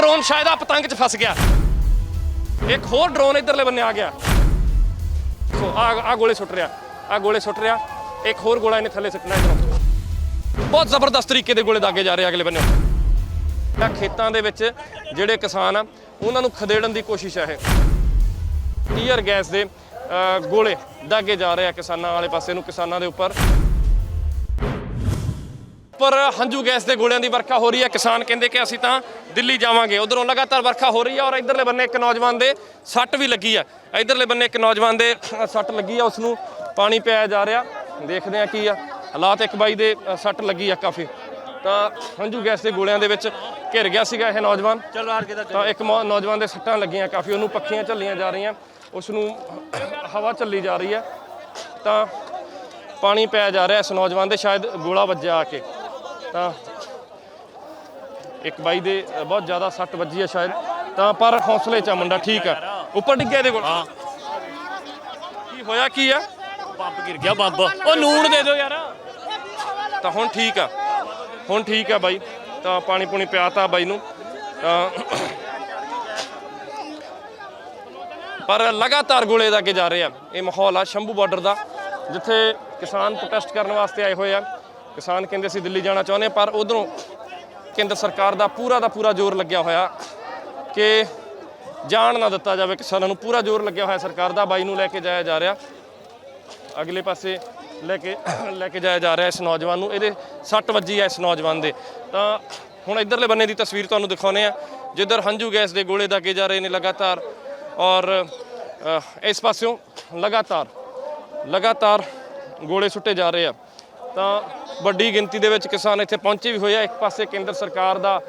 Drone ਸ਼ਾਇਦ ਆ ਪਤੰਗ 'ਚ ਫਸ ਗਿਆ। ਇੱਕ ਹੋਰ ਡਰੋਨ ਇਧਰਲੇ ਬੰਨੇ ਆ ਗਿਆ। ਸੋ ਆ ਆ ਗੋਲੇ ਸੁੱਟ ਰਿਹਾ। ਆ ਗੋਲੇ ਸੁੱਟ ਰਿਹਾ। ਇੱਕ ਹੋਰ ਗੋਲਾ ਇਹਨੇ ਥੱਲੇ ਸੁੱਟਣਾ ਇਧਰੋਂ। ਬਹੁਤ ਜ਼ਬਰਦਸਤ ਤਰੀਕੇ ਦੇ ਗੋਲੇ ਦਾਗੇ ਜਾ ਰਹੇ ਅਗਲੇ ਬੰਨੇ। ਆ ਖੇਤਾਂ ਦੇ ਵਿੱਚ ਜਿਹੜੇ ਕਿਸਾਨ ਆ ਉਹਨਾਂ ਨੂੰ ਖਦੇੜਨ ਦੀ ਕੋਸ਼ਿਸ਼ ਹੈ ਇਹ। ਟੀਅਰ ਗੈਸ ਦੇ ਅ, ਗੋਲੇ ਦਾਗੇ ਜਾ ਰਹੇ ਆ ਕਿਸਾਨਾਂ ਵਾਲੇ ਪਾਸੇ ਨੂੰ ਕਿਸਾਨਾਂ ਦੇ ਉੱਪਰ। ਪਰ ਹੰਝੂ ਗੈਸ ਦੇ ਗੋਲਿਆਂ ਦੀ ਵਰਖਾ ਹੋ ਰਹੀ ਹੈ। ਕਿਸਾਨ ਕਹਿੰਦੇ ਕਿ ਅਸੀਂ ਤਾਂ ਦਿੱਲੀ ਜਾਵਾਂਗੇ। ਉਧਰੋਂ ਲਗਾਤਾਰ ਵਰਖਾ ਹੋ ਰਹੀ ਹੈ ਔਰ ਇਧਰਲੇ ਬੰਨੇ ਇੱਕ ਨੌਜਵਾਨ ਦੇ ਸੱਟ ਵੀ ਲੱਗੀ ਆ ਇਧਰਲੇ ਬੰਨੇ ਇੱਕ ਨੌਜਵਾਨ ਦੇ ਸੱਟ ਲੱਗੀ ਆ ਉਸ ਨੂੰ ਪਾਣੀ ਪਿਆਇਆ ਜਾ ਰਿਹਾ। ਦੇਖਦੇ ਆ ਕੀ ਆ ਹਾਲਾਤ ਇੱਕ ਬਾਈ ਦੇ ਸੱਟ ਲੱਗੀ ਆ ਕਾਫੀ। ਤਾਂ ਹੰਝੂ ਗੈਸ ਦੇ ਗੋਲਿਆਂ ਦੇ ਵਿੱਚ ਘਿਰ ਗਿਆ ਸੀਗਾ ਇਹ ਨੌਜਵਾਨ। ਚਲ ਕੇ ਤਾਂ ਇੱਕ ਨੌਜਵਾਨ ਦੇ ਸੱਟਾਂ ਲੱਗੀਆਂ ਕਾਫੀ। ਉਹਨੂੰ ਪੱਖੀਆਂ ਝੱਲੀਆਂ ਜਾ ਰਹੀਆਂ। ਉਸ ਨੂੰ ਹਵਾ ਝੱਲੀ ਜਾ ਰਹੀ ਹੈ। ਤਾਂ ਪਾਣੀ ਪਿਆ ਜਾ ਰਿਹਾ ਇਸ ਨੌਜਵਾਨ ਦੇ। ਸ਼ਾਇਦ ਗੋਲਾ ਵੱਜਿਆ ਆ ਕੇ। ਤਾਂ ਇੱਕ ਬਾਈ ਦੇ ਬਹੁਤ ਜ਼ਿਆਦਾ ਸੱਟ ਵੱਜੀ ਹੈ ਸ਼ਾਇਦ। ਤਾਂ ਪਰ ਹੌਸਲੇ ਚ ਆ ਮੁੰਡਾ ਠੀਕ ਆ। ਉੱਪਰ ਡਿੱਗਿਆ ਇਹਦੇ ਕੋਲ। ਹਾਂ। ਕੀ ਹੋਇਆ ਕੀ ਆ? ਪੰਪ ਗਿਰ ਗਿਆ ਪੰਪ ਉਹ ਨੂਣ ਦੇ ਦਿਓ ਯਾਰ। ਤਾਂ ਹੁਣ ਠੀਕ ਆ। ਹੁਣ ਠੀਕ ਆ ਬਾਈ। ਤਾਂ ਪਾਣੀ ਪੂਣੀ ਪਿਆਤਾ ਬਾਈ ਨੂੰ। ਤਾਂ ਪਰ ਲਗਾਤਾਰ ਗੋਲੇ ਦਾ ਕੇ ਜਾ ਰਹੇ ਆ। ਇਹ ਮਾਹੌਲ ਆ ਸ਼ੰਭੂ ਬਾਰਡਰ ਦਾ ਜਿੱਥੇ ਕਿਸਾਨ ਪ੍ਰੋਟੈਸਟ ਕਰਨ ਵਾਸਤੇ ਆਏ ਹੋਏ ਆ। ਕਿਸਾਨ ਕਹਿੰਦੇ ਅਸੀਂ ਦਿੱਲੀ ਜਾਣਾ ਚਾਹੁੰਦੇ ਹਾਂ, ਪਰ ਉਧਰੋਂ ਕੇਂਦਰ ਸਰਕਾਰ ਦਾ ਪੂਰਾ ਦਾ ਪੂਰਾ ਜ਼ੋਰ ਲੱਗਿਆ ਹੋਇਆ ਕਿ ਜਾਣ ਨਾ ਦਿੱਤਾ ਜਾਵੇ ਕਿਸਾਨਾਂ ਨੂੰ। ਪੂਰਾ ਜ਼ੋਰ ਲੱਗਿਆ ਹੋਇਆ ਸਰਕਾਰ ਦਾ ਬਾਈ ਨੂੰ ਲੈ ਕੇ ਜਾਇਆ ਜਾ ਰਿਹਾ। ਅਗਲੇ ਪਾਸੇ ਲੈ ਕੇ ਲੈ ਕੇ ਜਾਇਆ ਜਾ ਰਿਹਾ ਇਸ ਨੌਜਵਾਨ ਨੂੰ। ਇਹਦੇ ਸੱਟ ਵੱਜੀ ਹੈ ਇਸ ਨੌਜਵਾਨ ਦੇ। ਤਾਂ ਹੁਣ ਇਧਰਲੇ ਬੰਨੇ ਦੀ ਤਸਵੀਰ ਤੁਹਾਨੂੰ ਦਿਖਾਉਨੇ ਆ ਜਿੱਧਰ ਹੰਝੂ ਗੈਸ ਦੇ ਗੋਲੇ ਦਾਗੇ ਜਾ ਰਹੇ ਨੇ ਲਗਾਤਾਰ ਔਰ ਇਸ ਪਾਸਿਓਂ ਲਗਾਤਾਰ ਲਗਾਤਾਰ ਗੋਲੇ ਸੁੱਟੇ ਜਾ ਰਹੇ ਆ। ਤਾਂ ਵੱਡੀ ਗਿਣਤੀ ਦੇ ਵਿੱਚ ਕਿਸਾਨ ਇੱਥੇ ਪਹੁੰਚੇ ਵੀ ਹੋਏ ਆ। ਇੱਕ ਪਾਸੇ ਕੇਂਦਰ ਸਰਕਾਰ ਦਾ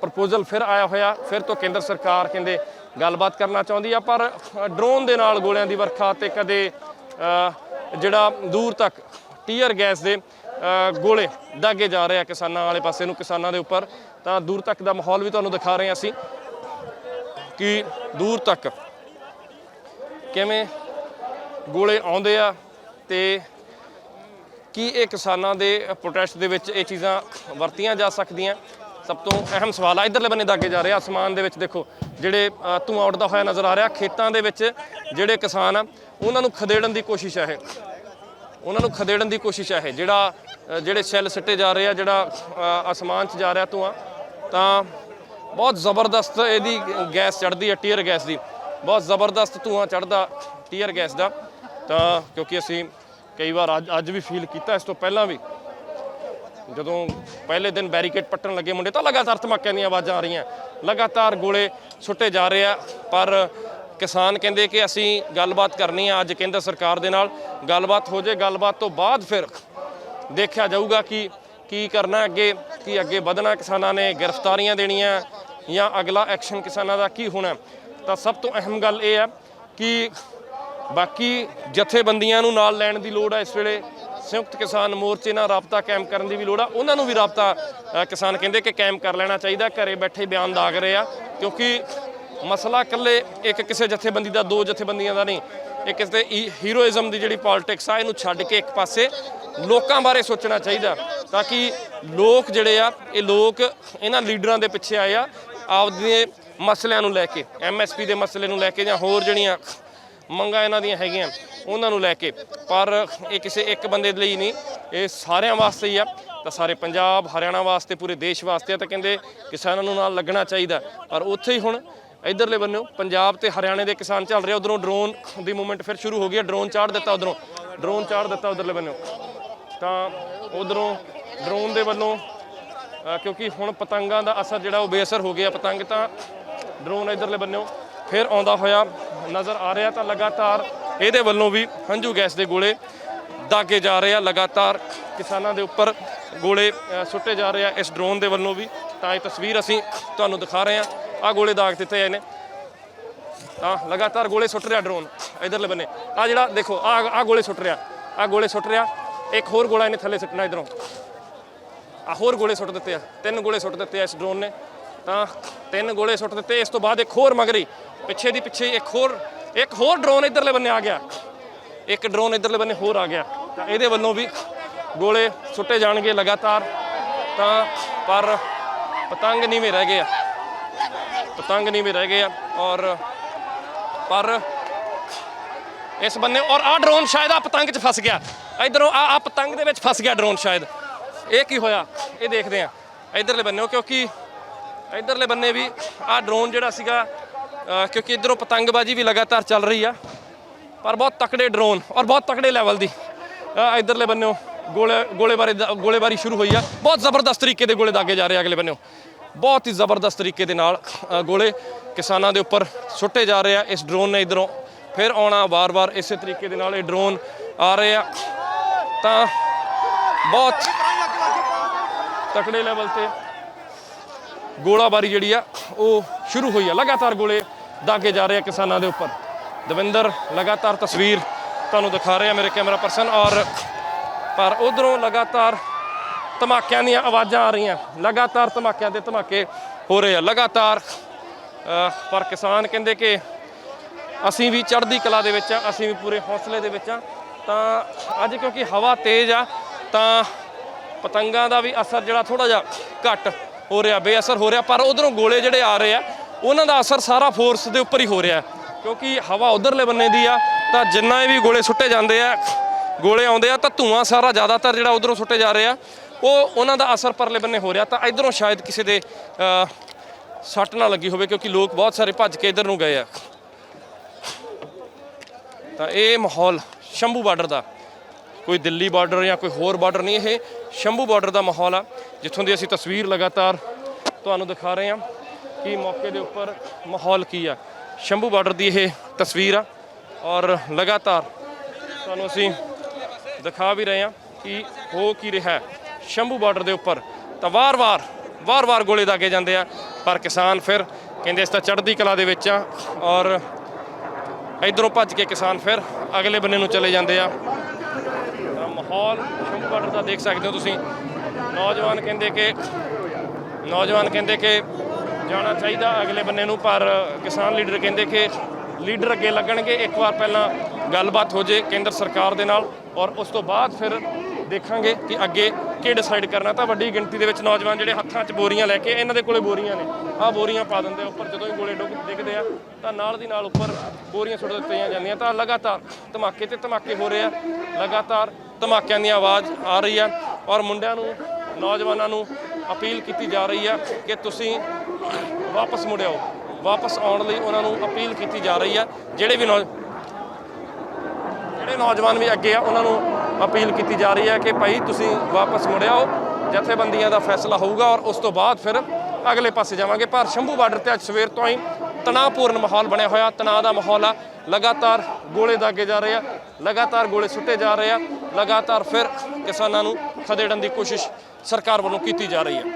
ਪ੍ਰਪੋਜ਼ਲ ਫਿਰ ਆਇਆ ਹੋਇਆ। ਫਿਰ ਤੋਂ ਕੇਂਦਰ ਸਰਕਾਰ ਕਹਿੰਦੇ ਗੱਲਬਾਤ ਕਰਨਾ ਚਾਹੁੰਦੀ ਆ, ਪਰ ਡਰੋਨ ਦੇ ਨਾਲ ਗੋਲਿਆਂ ਦੀ ਵਰਖਾ ਤੇ ਕਦੇ ਜਿਹੜਾ ਦੂਰ ਤੱਕ ਟੀਅਰ ਗੈਸ ਦੇ ਗੋਲੇ ਦਾਗੇ ਜਾ ਰਹੇ ਆ ਕਿਸਾਨਾਂ ਵਾਲੇ ਪਾਸੇ ਨੂੰ, ਕਿਸਾਨਾਂ ਦੇ ਉੱਪਰ। ਤਾਂ ਦੂਰ ਤੱਕ ਦਾ ਮਾਹੌਲ ਵੀ ਤੁਹਾਨੂੰ ਦਿਖਾ ਰਹੇ ਹਾਂ ਅਸੀਂ ਕਿ ਦੂਰ ਤੱਕ ਕਿਵੇਂ ਗੋਲੇ ਆਉਂਦੇ ਆ ਤੇ ਕੀ ਇਹ ਕਿਸਾਨਾਂ ਦੇ ਪ੍ਰੋਟੈਸਟ ਦੇ ਵਿੱਚ ਇਹ ਚੀਜ਼ਾਂ ਵਰਤੀਆਂ ਜਾ ਸਕਦੀਆਂ? ਸਭ ਤੋਂ ਅਹਿਮ ਸਵਾਲ ਆ ਇਧਰਲੇ ਬੰਨੇ ਦਾ ਅੱਗੇ ਜਾ ਰਿਹਾ ਅਸਮਾਨ ਦੇ ਵਿੱਚ ਦੇਖੋ ਜਿਹੜੇ ਅ, ਧੂੰਆਂ ਉੱਡਦਾ ਹੋਇਆ ਨਜ਼ਰ ਆ ਰਿਹਾ। ਖੇਤਾਂ ਦੇ ਵਿੱਚ ਜਿਹੜੇ ਕਿਸਾਨ ਆ ਉਹਨਾਂ ਨੂੰ ਖਦੇੜਨ ਦੀ ਕੋਸ਼ਿਸ਼ ਹੈ ਉਹਨਾਂ ਨੂੰ ਖਦੇੜਨ ਦੀ ਕੋਸ਼ਿਸ਼ ਹੈ ਜਿਹੜਾ ਜਿਹੜੇ ਸੈੱਲ ਸਿੱਟੇ ਜਾ ਰਹੇ ਆ ਜਿਹੜਾ ਅ, ਅਸਮਾਨ 'ਚ ਜਾ ਰਿਹਾ ਧੂੰਆਂ ਤਾਂ ਬਹੁਤ ਜ਼ਬਰਦਸਤ ਇਹਦੀ ਗੈਸ ਚੜਦੀ ਹੈ ਟੀਅਰ ਗੈਸ ਦੀ। ਬਹੁਤ ਜ਼ਬਰਦਸਤ ਧੂੰਆਂ ਚੜਦਾ ਟੀਅਰ ਗੈਸ ਦਾ। ਤਾਂ ਕਿਉਂਕਿ ਅਸੀਂ ਕਈ ਵਾਰ ਅੱਜ ਅੱਜ ਵੀ ਫੀਲ ਕੀਤਾ, ਇਸ ਤੋਂ ਪਹਿਲਾਂ ਵੀ। ਜਦੋਂ ਪਹਿਲੇ ਦਿਨ ਬੈਰੀਕੇਡ ਪੱਟਣ ਲੱਗੇ ਮੁੰਡੇ, ਤਾਂ ਲਗਾਤਾਰ ਧਮਾਕਿਆਂ ਦੀਆਂ ਆਵਾਜ਼ਾਂ ਆ ਰਹੀਆਂ। ਲਗਾਤਾਰ ਗੋਲੇ ਸੁੱਟੇ ਜਾ ਰਹੇ ਆ, ਪਰ ਕਿਸਾਨ ਕਹਿੰਦੇ ਕਿ ਅਸੀਂ ਗੱਲਬਾਤ ਕਰਨੀ ਆ ਅੱਜ ਕੇਂਦਰ ਸਰਕਾਰ ਦੇ ਨਾਲ। ਗੱਲਬਾਤ ਹੋ ਜੇ, ਗੱਲਬਾਤ ਤੋਂ ਬਾਅਦ ਫਿਰ ਦੇਖਿਆ ਜਾਊਗਾ ਕਿ ਕੀ ਕਰਨਾ ਅੱਗੇ, ਕੀ ਅੱਗੇ ਵਧਣਾ। ਕਿਸਾਨਾਂ ਨੇ ਗ੍ਰਿਫਤਾਰੀਆਂ ਦੇਣੀਆਂ ਜਾਂ ਅਗਲਾ ਐਕਸ਼ਨ ਕਿਸਾਨਾਂ ਦਾ ਕੀ ਹੋਣਾ। ਤਾਂ ਸਭ ਤੋਂ ਅਹਿਮ ਗੱਲ ਇਹ ਹੈ ਕਿ ਬਾਕੀ ਜਥੇਬੰਦੀਆਂ ਨੂੰ ਨਾਲ ਲੈਣ ਦੀ ਲੋੜ ਹੈ ਇਸ ਵੇਲੇ। ਸੰਯੁਕਤ ਕਿਸਾਨ ਮੋਰਚੇ ਨਾਲ ਰਾਬਤਾ ਕਾਇਮ ਕਰਨ ਦੀ ਵੀ ਲੋੜ ਆ। ਉਹਨਾਂ ਨੂੰ ਵੀ ਰਾਬਤਾ ਕਿਸਾਨ ਕਹਿੰਦੇ ਕਿ ਕਾਇਮ ਕਰ ਲੈਣਾ ਚਾਹੀਦਾ। ਘਰੇ ਬੈਠੇ ਬਿਆਨ ਦਾਗ ਰਹੇ ਆ। ਕਿਉਂਕਿ ਮਸਲਾ ਇਕੱਲੇ ਇੱਕ ਕਿਸੇ ਜਥੇਬੰਦੀ ਦਾ, ਦੋ ਜਥੇਬੰਦੀਆਂ ਦਾ ਨਹੀਂ। ਇਹ ਕਿਸੇ ਹੀਰੋਇਜ਼ਮ ਦੀ ਜਿਹੜੀ ਪੋਲਿਟਿਕਸ ਆ, ਇਹਨੂੰ ਛੱਡ ਕੇ ਇੱਕ ਪਾਸੇ ਲੋਕਾਂ ਬਾਰੇ ਸੋਚਣਾ ਚਾਹੀਦਾ। ਤਾਂ ਕਿ ਲੋਕ ਜਿਹੜੇ ਆ, ਇਹ ਲੋਕ ਇਹਨਾਂ ਲੀਡਰਾਂ ਦੇ ਪਿੱਛੇ ਆਏ ਆ, ਆਪਦੇ ਮਸਲਿਆਂ ਨੂੰ ਲੈ ਕੇ ਐਮਐਸਪੀ ਦੇ ਮਸਲੇ ਨੂੰ ਲੈ ਕੇ ਜਾਂ ਹੋਰ ਜਿਹੜੀਆਂ ਮੰਗਾਂ ਇਹਨਾਂ ਦੀਆਂ ਹੈਗੀਆਂ, ਉਹਨਾਂ ਨੂੰ ਲੈ ਕੇ। ਪਰ ਇਹ ਕਿਸੇ ਇੱਕ ਬੰਦੇ ਦੇ ਲਈ ਨਹੀਂ, ਇਹ ਸਾਰਿਆਂ ਵਾਸਤੇ ਹੀ ਆ। ਤਾਂ ਸਾਰੇ ਪੰਜਾਬ, ਹਰਿਆਣਾ ਵਾਸਤੇ, ਪੂਰੇ ਦੇਸ਼ ਵਾਸਤੇ ਆ ਤਾਂ ਕਹਿੰਦੇ ਕਿਸਾਨਾਂ ਨੂੰ ਨਾਲ ਲੱਗਣਾ ਚਾਹੀਦਾ। ਪਰ ਉੱਥੇ ਹੀ ਹੁਣ ਇਧਰਲੇ ਬੰਨੋਂ ਪੰਜਾਬ ਤੇ ਹਰਿਆਣੇ ਦੇ ਕਿਸਾਨ ਚੱਲ ਰਹੇ ਉਧਰੋਂ ਡਰੋਨ ਦੀ ਮੂਵਮੈਂਟ ਫਿਰ ਸ਼ੁਰੂ ਹੋ ਗਈ ਹੈ ਡਰੋਨ ਚਾੜ ਦਿੱਤਾ ਉਧਰੋਂ। ਡਰੋਨ ਚਾੜ ਦਿੱਤਾ ਉਧਰਲੇ ਬੰਨੋਂ ਤਾਂ ਉਧਰੋਂ ਡਰੋਨ ਦੇ ਵੱਲੋਂ ਕਿਉਂਕਿ ਹੁਣ ਪਤੰਗਾਂ ਦਾ ਅਸਰ ਜਿਹੜਾ ਉਹ ਬੇਅਸਰ ਹੋ ਗਿਆ। ਪਤੰਗ ਤਾਂ ਡਰੋਨ ਇਧਰਲੇ ਬੰਨੋਂ ਫਿਰ ਆਉਂਦਾ ਹੋਇਆ। ਨਜ਼ਰ ਆ ਰਿਹਾ ਤਾਂ ਲਗਾਤਾਰ ਇਹਦੇ ਵੱਲੋਂ ਵੀ ਹੰਝੂ ਗੈਸ ਦੇ ਗੋਲੇ ਦਾਗੇ ਜਾ ਰਹੇ ਆ। ਲਗਾਤਾਰ ਕਿਸਾਨਾਂ ਦੇ ਉੱਪਰ ਗੋਲੇ ਸੁੱਟੇ ਜਾ ਰਹੇ ਆ। ਇਸ ਡਰੋਨ ਦੇ ਵੱਲੋਂ ਵੀ ਤਾਂ ਇਹ ਤਸਵੀਰ ਅਸੀਂ ਤੁਹਾਨੂੰ ਦਿਖਾ ਰਹੇ ਆ। ਆ ਗੋਲੇ ਦਾਗ ਦਿੱਤੇ ਇਹਨੇ ਤਾਂ ਲਗਾਤਾਰ ਗੋਲੇ ਸੁੱਟ ਰਿਹਾ ਡਰੋਨ ਇਧਰਲੇ ਬੰਨੇ। ਆ ਜਿਹੜਾ ਦੇਖੋ ਆ ਆ ਗੋਲੇ ਸੁੱਟ ਰਿਹਾ। ਆ ਗੋਲੇ ਸੁੱਟ ਰਿਹਾ। ਇੱਕ ਹੋਰ ਗੋਲਾ ਇਹਨੇ ਥੱਲੇ ਸੁੱਟਣਾ ਇਧਰੋਂ। ਆ ਹੋਰ ਗੋਲੇ ਸੁੱਟ ਦਿੱਤੇ ਆ। ਤਿੰਨ ਗੋਲੇ ਸੁੱਟ ਦਿੱਤੇ ਆ ਇਸ ਡਰੋਨ ਨੇ। ਤਿੰਨ ਗੋਲੇ ਸੁੱਟ ਦਿੱਤੇ। ਇਸ ਤੋਂ ਬਾਅਦ ਇੱਕ ਹੋਰ ਮਗਰੀ, ਪਿੱਛੇ ਦੀ ਪਿੱਛੇ ਇੱਕ ਹੋਰ ਇੱਕ ਹੋਰ ਡਰੋਨ ਇਧਰਲੇ ਬੰਨੇ ਆ ਗਿਆ। ਇੱਕ ਡਰੋਨ ਇਧਰਲੇ ਬੰਨੇ ਹੋਰ ਆ ਗਿਆ। ਤਾਂ ਇਹਦੇ ਵੱਲੋਂ ਵੀ ਗੋਲੇ ਸੁੱਟੇ ਜਾਣਗੇ ਲਗਾਤਾਰ। ਤਾਂ ਪਰ ਪਤੰਗ ਨੀਵੇਂ ਰਹਿ ਗਏ ਆ। ਪਤੰਗ ਨੀਵੇਂ ਰਹਿ ਗਏ ਆ ਔਰ ਪਰ ਇਸ ਬੰਨੇ ਔਰ ਆ ਡਰੋਨ ਸ਼ਾਇਦ ਆ ਪਤੰਗ 'ਚ ਫਸ ਗਿਆ। ਇਧਰੋਂ ਆ ਆ ਪਤੰਗ ਦੇ ਵਿੱਚ ਫਸ ਗਿਆ ਡਰੋਨ ਸ਼ਾਇਦ। ਇਹ ਕੀ ਹੋਇਆ? ਇਹ ਦੇਖਦੇ ਆ। ਇਧਰਲੇ ਬੰਨੇ ਕਿਉਂਕਿ ਇਧਰਲੇ ਬੰਨੇ ਵੀ ਆ ਡਰੋਨ ਜਿਹੜਾ ਸੀਗਾ ਕਿਉਂਕਿ ਇਧਰੋਂ ਪਤੰਗਬਾਜ਼ੀ ਵੀ ਲਗਾਤਾਰ ਚੱਲ ਰਹੀ ਆ ਪਰ ਬਹੁਤ ਤਕੜੇ ਡਰੋਨ ਔਰ ਬਹੁਤ ਤਕੜੇ ਲੈਵਲ ਦੀ। ਅ, ਇਧਰਲੇ ਬੰਨਿਓ ਗੋਲੇ ਗੋਲੇਬਾਰੀ ਦਾ- ਗੋਲੇਬਾਰੀ ਸ਼ੁਰੂ ਹੋਈ ਆ। ਬਹੁਤ ਜ਼ਬਰਦਸਤ ਤਰੀਕੇ ਦੇ ਗੋਲੇ ਦਾਗੇ ਜਾ ਰਹੇ ਆ ਅਗਲੇ ਬੰਨਿਓ। ਬਹੁਤ ਹੀ ਜ਼ਬਰਦਸਤ ਤਰੀਕੇ ਦੇ ਨਾਲ ਗੋਲੇ ਕਿਸਾਨਾਂ ਦੇ ਉੱਪਰ ਸੁੱਟੇ ਜਾ ਰਹੇ ਆ। ਇਸ ਡਰੋਨ ਨੇ ਇਧਰੋਂ ਫਿਰ ਆਉਣਾ ਵਾਰ-ਵਾਰ ਇਸੇ ਤਰੀਕੇ ਦੇ ਨਾਲ ਇਹ ਡਰੋਨ ਆ ਰਹੇ ਆ। ਤਾਂ ਬਹੁਤ ਤਕੜੇ ਲੈਵਲ ਤੇ ਗੋਲਾਬਾਰੀ ਜਿਹੜੀ ਆ, ਉਹ ਸ਼ੁਰੂ ਹੋਈ ਆ। ਲਗਾਤਾਰ ਗੋਲੇ ਦਾਗੇ ਜਾ ਰਹੇ ਆ ਕਿਸਾਨਾਂ ਦੇ ਉੱਪਰ। ਦਵਿੰਦਰ, ਲਗਾਤਾਰ ਤਸਵੀਰ ਤੁਹਾਨੂੰ ਦਿਖਾ ਰਿਹਾ ਮੇਰੇ ਕੈਮਰਾ ਪਰਸਨ ਔਰ ਪਰ ਉਧਰੋਂ ਲਗਾਤਾਰ ਧਮਾਕਿਆਂ ਦੀਆਂ ਆਵਾਜ਼ਾਂ ਆ ਰਹੀਆਂ। ਲਗਾਤਾਰ ਧਮਾਕਿਆਂ ਦੇ ਧਮਾਕੇ ਹੋ ਰਹੇ ਆ। ਲਗਾਤਾਰ ਪਰ ਕਿਸਾਨ ਕਹਿੰਦੇ ਕਿ ਅਸੀਂ ਵੀ ਚੜ੍ਹਦੀ ਕਲਾ ਦੇ ਵਿੱਚ ਆ, ਅਸੀਂ ਵੀ ਪੂਰੇ ਹੌਸਲੇ ਦੇ ਵਿੱਚ ਆ। ਤਾਂ ਅੱਜ ਕਿਉਂਕਿ ਹਵਾ ਤੇਜ਼ ਆ, ਤਾਂ ਪਤੰਗਾਂ ਦਾ ਵੀ ਅਸਰ ਜਿਹੜਾ ਥੋੜਾ ਜਿਹਾ ਘੱਟ ਹੋ ਰਿਹਾ, ਬੇਅਸਰ ਹੋ ਰਿਹਾ, ਪਰ ਉਧਰੋਂ ਗੋਲੇ ਜਿਹੜੇ ਆ ਰਹੇ ਆ, ਉਹਨਾਂ ਦਾ ਅਸਰ ਸਾਰਾ ਫੋਰਸ ਦੇ ਉੱਪਰ ਹੀ ਹੋ ਰਿਹਾ ਕਿਉਂਕਿ ਹਵਾ ਉਧਰਲੇ ਬੰਨੇ ਦੀ ਆ, ਤਾਂ ਜਿੰਨਾ ਵੀ ਗੋਲੇ ਸੁੱਟੇ ਜਾਂਦੇ ਆ, ਗੋਲੇ ਆਉਂਦੇ ਆ, ਤਾਂ ਧੂਆਂ ਸਾਰਾ ਜ਼ਿਆਦਾਤਰ ਜਿਹੜਾ ਉਧਰੋਂ ਸੁੱਟੇ ਜਾ ਰਹੇ ਆ, ਉਹ ਉਹਨਾਂ ਦਾ ਅਸਰ ਪਰਲੇ ਬੰਨੇ ਹੋ ਰਿਹਾ, ਤਾਂ ਇਧਰੋਂ ਸ਼ਾਇਦ ਕਿਸੇ ਦੇ ਸੱਟ ਨਾ ਲੱਗੀ ਹੋਵੇ, ਕਿਉਂਕਿ ਲੋਕ ਬਹੁਤ ਸਾਰੇ ਭੱਜ ਕੇ ਇਧਰ ਨੂੰ ਗਏ ਆ। ਤਾਂ ਇਹ ਮਾਹੌਲ ਸ਼ੰਭੂ ਬਾਰਡਰ ਦਾ, ਕੋਈ ਦਿੱਲੀ ਬਾਰਡਰ ਜਾਂ ਕੋਈ ਹੋਰ ਬਾਰਡਰ ਨਹੀਂ, ਇਹ ਸ਼ੰਭੂ ਬਾਰਡਰ ਦਾ ਮਾਹੌਲ ਆ। ਜਿੱਥੋਂ ਦੀ ਅਸੀਂ ਤਸਵੀਰ ਲਗਾਤਾਰ ਤੁਹਾਨੂੰ ਦਿਖਾ ਰਹੇ ਹਾਂ ਕਿ ਮੌਕੇ ਦੇ ਉੱਪਰ ਮਾਹੌਲ ਕੀ ਆ। ਸ਼ੰਭੂ ਬਾਰਡਰ ਦੀ ਇਹ ਤਸਵੀਰ ਆ ਔਰ ਲਗਾਤਾਰ ਤੁਹਾਨੂੰ ਅਸੀਂ ਦਿਖਾ ਵੀ ਰਹੇ ਹਾਂ ਕਿ ਹੋ ਕੀ ਰਿਹਾ ਸ਼ੰਭੂ ਬਾਰਡਰ ਦੇ ਉੱਪਰ ਤਾਂ ਵਾਰ-ਵਾਰ ਵਾਰ-ਵਾਰ ਗੋਲੇ ਦਾਗੇ ਜਾਂਦੇ ਆ, ਪਰ ਕਿਸਾਨ ਫਿਰ ਕਹਿੰਦੇ ਇਸ ਤਾਂ ਚੜ੍ਹਦੀ ਕਲਾ ਦੇ ਵਿੱਚ ਆ ਔਰ ਇਧਰੋਂ ਭੱਜ ਕੇ ਕਿਸਾਨ ਫਿਰ ਅਗਲੇ ਬੰਨੇ ਨੂੰ ਚਲੇ ਜਾਂਦੇ ਆ। ਮਾਹੌਲ ਸ਼ੰਭੂ ਬਾਰਡਰ ਦਾ ਦੇਖ ਸਕਦੇ ਹੋ ਤੁਸੀਂ। ਨੌਜਵਾਨ ਕਹਿੰਦੇ ਕਿ ਨੌਜਵਾਨ ਕਹਿੰਦੇ ਕਿ ਜਾਣਾ ਚਾਹੀਦਾ ਅਗਲੇ ਬੰਨੇ ਨੂੰ, ਪਰ ਕਿਸਾਨ ਲੀਡਰ ਕਹਿੰਦੇ ਕਿ ਲੀਡਰ ਅੱਗੇ ਲੱਗਣਗੇ, ਇੱਕ ਵਾਰ ਪਹਿਲਾਂ ਗੱਲਬਾਤ ਹੋ ਜੇ ਕੇਂਦਰ ਸਰਕਾਰ ਦੇ ਨਾਲ ਔਰ ਉਸ ਤੋਂ ਬਾਅਦ ਫਿਰ ਦੇਖਾਂਗੇ ਕਿ ਅੱਗੇ ਕੀ ਡਿਸਾਈਡ ਕਰਨਾ। ਤਾਂ ਵੱਡੀ ਗਿਣਤੀ ਦੇ ਵਿੱਚ ਨੌਜਵਾਨ ਜਿਹੜੇ ਹੱਥਾਂ 'ਚ ਬੋਰੀਆਂ ਲੈ ਕੇ ਇਹਨਾਂ ਦੇ ਕੋਲੇ ਬੋਰੀਆਂ ਨੇ, ਆਹ ਬੋਰੀਆਂ ਪਾ ਦਿੰਦੇ ਉੱਪਰ ਜਦੋਂ ਹੀ ਗੋਲੇ ਡੁੱਗ ਡਿੱਗਦੇ ਆ, ਤਾਂ ਨਾਲ ਦੀ ਨਾਲ ਉੱਪਰ ਬੋਰੀਆਂ ਸੁੱਟ ਦਿੱਤੀਆਂ ਜਾਂਦੀਆਂ। ਤਾਂ ਲਗਾਤਾਰ ਧਮਾਕੇ ਤੇ ਧਮਾਕੇ ਹੋ ਰਹੇ ਆ, ਲਗਾਤਾਰ ਧਮਾਕਿਆਂ ਦੀ ਆਵਾਜ਼ ਆ ਰਹੀ ਆ ਔਰ ਮੁੰਡਿਆਂ ਨੂੰ ਨੌਜਵਾਨਾਂ ਨੂੰ ਅਪੀਲ ਕੀਤੀ ਜਾ ਰਹੀ ਆ ਕਿ ਤੁਸੀਂ ਵਾਪਸ ਮੁੜਿਓ ਵਾਪਸ ਆਉਣ ਲਈ ਉਹਨਾਂ ਨੂੰ ਅਪੀਲ ਕੀਤੀ ਜਾ ਰਹੀ ਆ। ਜਿਹੜੇ ਵੀ ਨੌ ਜਿਹੜੇ ਨੌਜਵਾਨ ਵੀ ਅੱਗੇ ਆ, ਉਹਨਾਂ ਨੂੰ ਅਪੀਲ ਕੀਤੀ ਜਾ ਰਹੀ ਹੈ ਕਿ ਭਾਈ ਤੁਸੀਂ ਵਾਪਸ ਮੁੜਿਆਓ ਜਥੇਬੰਦੀਆਂ ਦਾ ਫੈਸਲਾ ਹੋਊਗਾ ਔਰ ਉਸ ਤੋਂ ਬਾਅਦ ਫਿਰ ਅਗਲੇ ਪਾਸੇ ਜਾਵਾਂਗੇ। ਪਰ ਸ਼ੰਭੂ ਬਾਰਡਰ ਤੇ ਅੱਜ ਸਵੇਰ ਤੋਂ ਹੀ ਤਣਾਅਪੂਰਨ ਮਾਹੌਲ ਬਣਿਆ ਹੋਇਆ। ਤਣਾਅ ਦਾ ਮਾਹੌਲ ਆ। ਲਗਾਤਾਰ ਗੋਲੇ ਦਾਗੇ ਜਾ ਰਹੇ ਆ। ਲਗਾਤਾਰ ਗੋਲੇ ਸੁੱਟੇ ਜਾ ਰਹੇ ਆ। ਲਗਾਤਾਰ ਫਿਰ ਕਿਸਾਨਾਂ ਨੂੰ ਖਦੇੜਨ ਦੀ ਕੋਸ਼ਿਸ਼ ਸਰਕਾਰ ਵੱਲੋਂ ਕੀਤੀ ਜਾ ਰਹੀ ਹੈ।